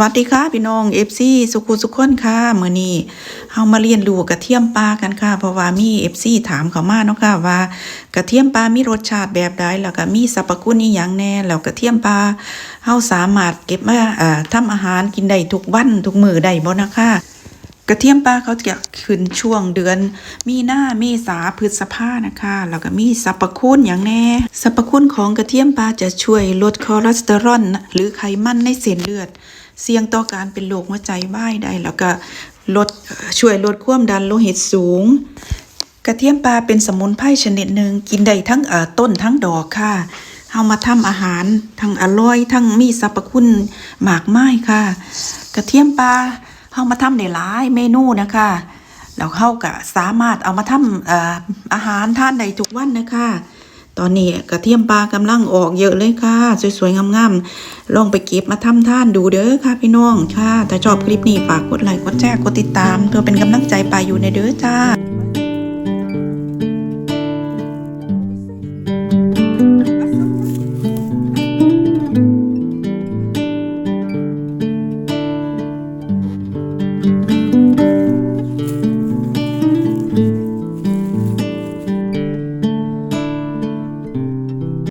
วัสดีค่ะพี่น้อง FC สุขุสุขคนค่ะมื้อนี้เฮามาเรียนรู้กระเทียมปลากันค่ะ เพราะว่ามี FC ถามเขามาเนาะค่ะว่ากระเทียมปลามีรสชาติแบบใดแล้วก็มีสรรพคุณอีหยังแน่แล้วกระเทียมปลาเฮาสามารถเก็บมาเอ่อทำอาหารกินได้ทุกวันทุกมื้อได้บ่นะคะกระเทียมปลาเขาจะขึ้นช่วงเดือน มีนาเมษาพฤษภานะคะแล้วก็มีสรรพคุณอย่างแน่สรรพคุณของกระเทียมปลาจะช่วยลดคอเลสเตอรอลหรือไขมันในเส้นเลือด เสี่ยงต่อการเป็นโรคหัวใจวายได้ แล้วก็ลดช่วยลดความดันโลหิตสูง กระเทียมปลาเป็นสมุนไพรชนิดหนึ่งกินได้ทั้งต้นทั้งดอกค่ะเอามาทำอาหารทั้งอร่อยทั้งมีสรรพคุณมากมายค่ะ กระเทียมปลาเอามาทำได้หลายเมนูนะคะแล้วเขาก็สามารถเอามาทำเอ่ออาหารทานได้ทุกวันนะคะ ตอนนี้กระเทียมปลากำลังออกเยอะเลยค่ะ สวยๆ งามๆ ลองไปเก็บมาทำท่านดูเด้อค่ะพี่น้องค่ะ ถ้าชอบคลิปนี้ฝากกดไลค์ กดแชร์ กดติดตาม เพื่อเป็นกำลังใจไปอยู่ในเด้อจ้า